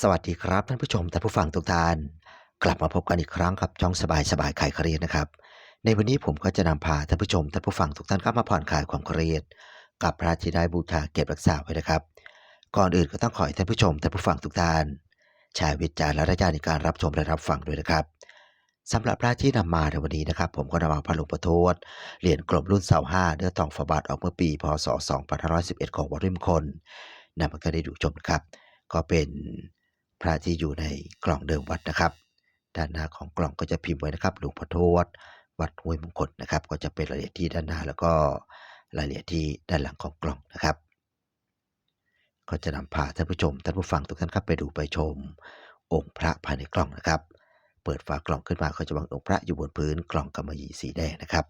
สวัสดีครับท่านผู้ชมท่านผู้ฟังทุกท่าน กลับมาพบกันอีกครั้งกับช่องสบายสบายคลายเครียดนะครับ ในวันนี้ผมก็จะนำพาท่านผู้ชมท่านผู้ฟังทุกท่านเข้ามาผ่อนคลายความเครียด กับพระที่ได้บูชาเก็บรักษาไว้นะครับ ก่อนอื่นก็ต้องขอให้ท่านผู้ชมท่านผู้ฟังทุกท่านใช้วิจารณญาณในการรับชมและรับฟังด้วยนะครับสำหรับพระที่นำมาในวันนี้นะครับ ผมก็นำมาพระหลวงปู่ทวดเหรียญกลมรุ่นเสาห้าเนื้อทองฝาบาทออกเมื่อปี พศ 2511 ของวัดริมคนนำมาก็ได้ดูชมนะครับ ก็เป็น พระที่อยู่ในกล่องเดิมวัดนะครับ ด้านหน้าของกล่องก็จะพิมพ์ไว้นะครับหลวงพ่อทวดวัดห้วยมงคลนะครับ ก็จะเป็นรายละเอียดที่ด้านหน้า แล้วก็รายละเอียดที่ด้านหลังของกล่องนะครับ ก็จะนำพาท่านผู้ชมท่านผู้ฟังทุกท่านครับไปดูไปชม องค์พระภายในกล่องนะครับ เปิดฝากล่องขึ้นมาก็จะวางองค์พระอยู่บนพื้นกล่องกำมะหยี่สีแดงนะครับ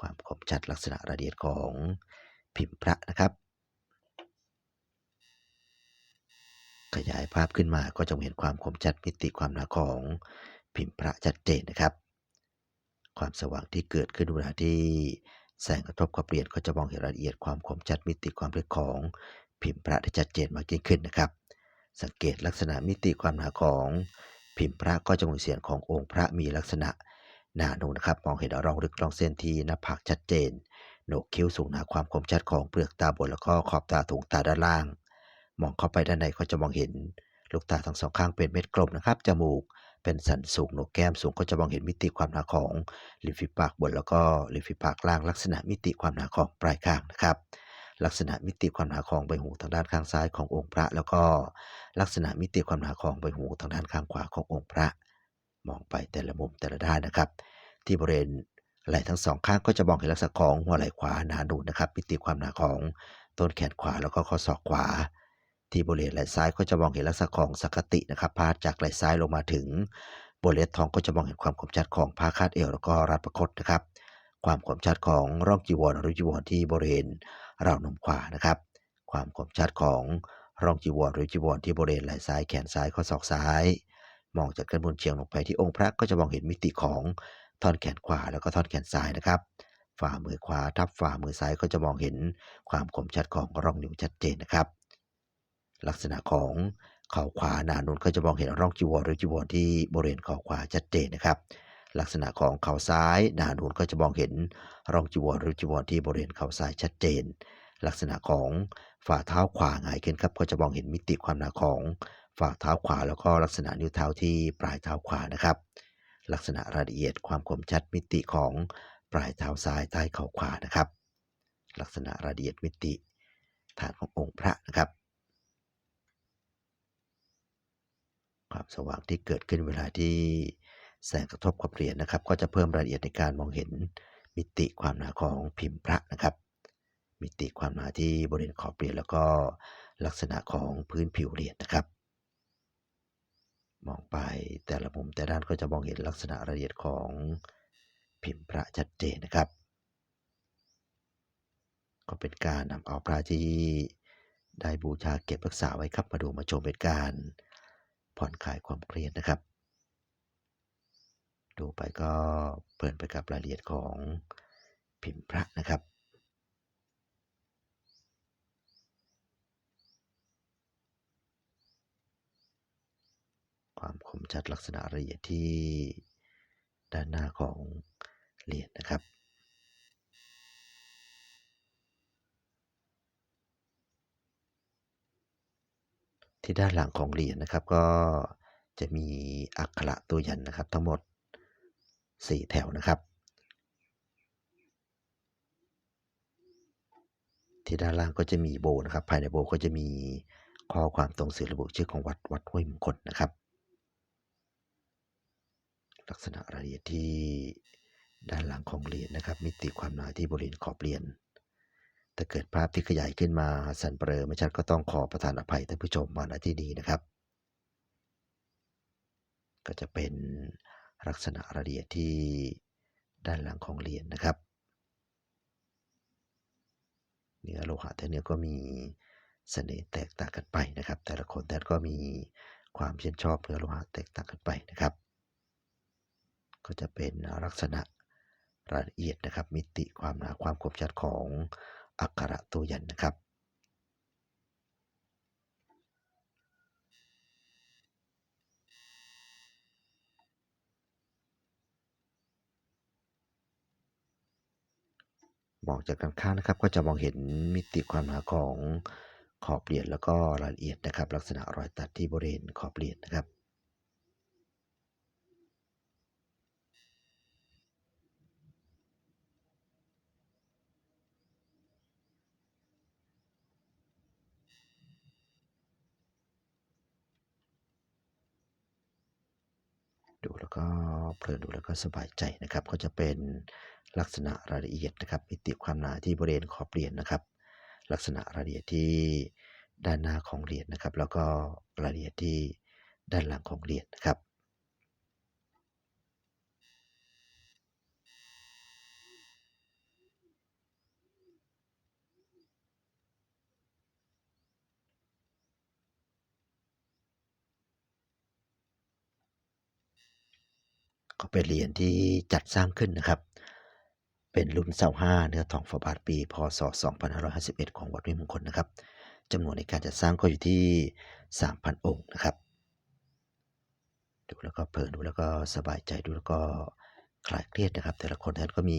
ความคมชัดลักษณะรายละเอียดของพิมพ์พระนะครับ ขยายภาพขึ้นมาก็จะเห็นความคมชัดมิติความหนาของพิมพ์พระชัดเจนนะครับ ความสว่างที่เกิดขึ้นเวลาที่แสงกระทบกับเหรียญก็จะมองเห็นรายละเอียดความคมชัดมิติความลึกของพิมพ์พระได้ชัดเจนมากยิ่งขึ้นนะครับ สังเกตลักษณะมิติความหนาของพิมพ์พระก็จะมีเสียงขององค์พระมีลักษณะหนานูนะครับ มองเห็นร่องลึกร่องเส้นที่หน้าผากชัดเจนโหนกคิ้วสูงหนาความคมชัดของเปลือกตาบนแล้วก็ขอบตาถุงตาด้านล่าง มองเข้าไปด้านในก็จะมองเห็นลูกตาทั้งสองข้างเป็นเม็ดกลมนะครับ จมูกเป็นสันสูงโหนกแก้มสูงก็จะมองเห็นมิติความหนาของริมฝีปากบนแล้วก็ริมฝีปากล่าง ลักษณะมิติความหนาของปลายข้างนะครับลักษณะมิติความหนาของใบหูทางด้านข้างซ้ายขององค์พระ แล้วก็ลักษณะมิติความหนาของใบหูทางด้านข้างขวาขององค์พระ มองไปแต่ละมุมแต่ละด้านนะครับ ที่บริเวณไหล่ทั้งสองข้างก็จะมองเห็นลักษณะของหัวไหล่ขวาหนานูนนะครับ มิติความหนาของต้นแขนขวาแล้วก็ข้อศอกขวา ที่บริเวณไหล่ซ้ายก็จะมองเห็นลักษณะของสักตินะครับพาดจากไหล่ซ้ายลงมาถึงบริเวณท้องก็จะมองเห็นความคมชัดของผ้าคาดเอวแล้วก็รัดประคตนะครับ ความคมชัดของร่องจีวรหรือจีวรที่บริเวณราวนมขวานะครับ ความคมชัดของร่องจีวรหรือจีวรที่บริเวณไหล่ซ้ายแขนซ้ายข้อศอกซ้าย มองจากด้านบนเฉียงลงไปที่องค์พระก็จะมองเห็นมิติของท่อนแขนขวาแล้วก็ท่อนแขนซ้ายนะครับ ฝ่ามือขวาทับฝ่ามือซ้ายก็จะมองเห็นความคมชัดของร่องนิ้วชัดเจนนะครับ ลักษณะของเข่าขวาหนานุนก็จะมองเห็นร่องจีวรหรือจีวรที่บริเวณเข่าขวาชัดเจนนะครับ ลักษณะของเข่าซ้ายหนานุนก็จะมองเห็นร่องจีวรหรือจีวรที่บริเวณเข่าซ้ายชัดเจน ลักษณะของฝ่าเท้าขวาหงายขึ้นครับก็จะมองเห็นมิติความหนาของฝ่าเท้าขวาแล้วก็ลักษณะนิ้วเท้าที่ปลายเท้าขวานะครับ ลักษณะรายละเอียดความคมชัดมิติของปลายเท้าซ้ายใต้เข่าขวานะครับ ลักษณะรายละเอียดมิติฐานขององค์พระนะครับ ความสว่างที่เกิดขึ้นเวลาที่แสงกระทบกับเหรียญนะครับ ก็จะเพิ่มรายละเอียดในการมองเห็นมิติความหนาของพิมพ์พระนะครับ มิติความหนาที่บริเวณขอบเหรียญแล้วก็ลักษณะของพื้นผิวเหรียญนะครับ มองไปแต่ละมุมแต่ด้านก็จะมองเห็นลักษณะรายละเอียดของพิมพ์พระชัดเจนนะครับ ก็เป็นการนำเอาพระที่ได้บูชาเก็บรักษาไว้ครับมาดูมาชมเป็นการ ผ่อนคลายความเครียดนะครับ ดูไปก็เพลินไปกับรายละเอียดของพิมพ์พระนะครับความคมชัดลักษณะรายละเอียดที่ด้านหน้าของเหรียญนะครับ ที่ด้านหลังของเหรียญนะครับก็จะมีอักขระตัวยันนะครับ ทั้งหมด 4 แถวนะครับ ที่ด้านล่างก็จะมีโบนะครับ ภายในโบก็จะมีข้อความตรงสื่อระบุชื่อของวัดวัดห้วยมงคลนะครับ ลักษณะรายละเอียดที่ด้านหลังของเหรียญนะครับ มิติความหนาที่บริเวณขอบเหรียญ ถ้าเกิดภาพที่ขยายขึ้นมาสันเปรอไม่ชัดก็ต้องขอประทานอภัยท่านผู้ชมมาณที่นี้นะครับ ก็จะเป็นลักษณะรายละเอียดที่ด้านหลังของเหรียญนะครับเนื้อโลหะแต่เนื้อก็มีเสน่ห์แตกต่างกันไปนะครับ แต่ละคนแต่ก็มีความชื่นชอบเนื้อโลหะแตกต่างกันไปนะครับ ก็จะเป็นลักษณะรายละเอียดนะครับ มิติความหนาความคมชัดของ อักขระตัวยันนะครับ มองจากการข้างนะครับ ก็จะมองเห็นมิติความหนาของขอบเหรียญแล้วก็รายละเอียดนะครับ ลักษณะรอยตัดที่บริเวณขอบเหรียญนะครับ ดูแล้วก็เพลินดูแล้วก็สบายใจนะครับ ก็จะเป็นลักษณะรายละเอียดนะครับมิติความหนาที่บริเวณขอบเหรียญนะครับ ลักษณะรายละเอียดที่ด้านหน้าของเหรียญนะครับ แล้วก็รายละเอียดที่ด้านหลังของเหรียญนะครับ ก็เป็นเหรียญที่จัดสร้างขึ้นนะครับ เป็นรุ่นเสาห้าเนื้อทองฝาบาทปี พศ 2551 ของวัดวิมงคลนะครับจำนวนในการจัดสร้างก็อยู่ที่ 3,000 องค์นะครับดูแล้วก็เพลินดูแล้วก็สบายใจดูแล้วก็คลายเครียดนะครับ แต่ละคนท่านก็มี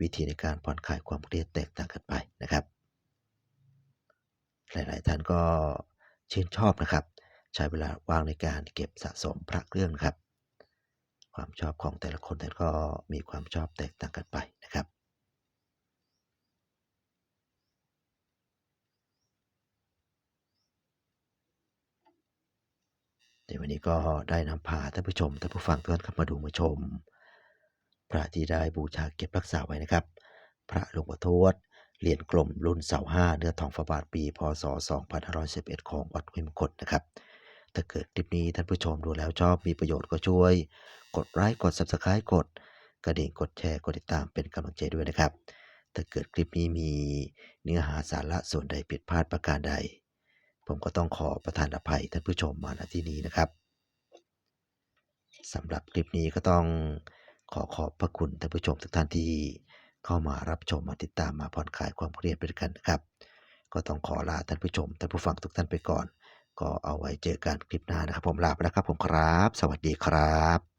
วิธีในการผ่อนคลายความเครียดแตกต่างกันไปนะครับ หลาย ๆ ท่านก็ชื่นชอบนะครับ ใช้เวลาว่างในการเก็บสะสมพระเครื่องครับ ความชอบของแต่ละคนแต่ก็มีความชอบแตกต่างกันไปนะครับ ในวันนี้ก็ได้นำพาท่านผู้ชมท่านผู้ฟังทุกท่านเข้ามาดูมาชม พระที่ได้บูชาเก็บรักษาไว้นะครับ พระหลวงพ่อทวดเหรียญกลมรุ่นเสาห้าเนื้อทองฝาบาทปี พศ 2511 ของวัดห้วยมงคลนะครับ ถ้าเกิดคลิปนี้ท่านผู้ชมดูแล้วชอบมีประโยชน์ก็ช่วย กดไลค์กด Subscribe กดกระดิ่งกดแชร์กดติดตามเป็นกำลังใจด้วยนะครับ ถ้าเกิดคลิปนี้มีเนื้อหาสาระส่วนใดผิดพลาดประการใด ผมก็ต้องขอประทานอภัยท่านผู้ชมมาณที่นี้นะครับสำหรับคลิปนี้ก็ต้องขอขอบพระคุณท่านผู้ชมทุกท่านที่เข้ามารับชมมาติดตามมาผ่อนคลายความเครียดไปด้วยกันนะครับ ก็ต้องขอลาท่านผู้ชมท่านผู้ฟังทุกท่านไปก่อน ก็เอาไว้เจอกันคลิปหน้านะครับ ผมลาไปแล้วครับผมครับ สวัสดีครับ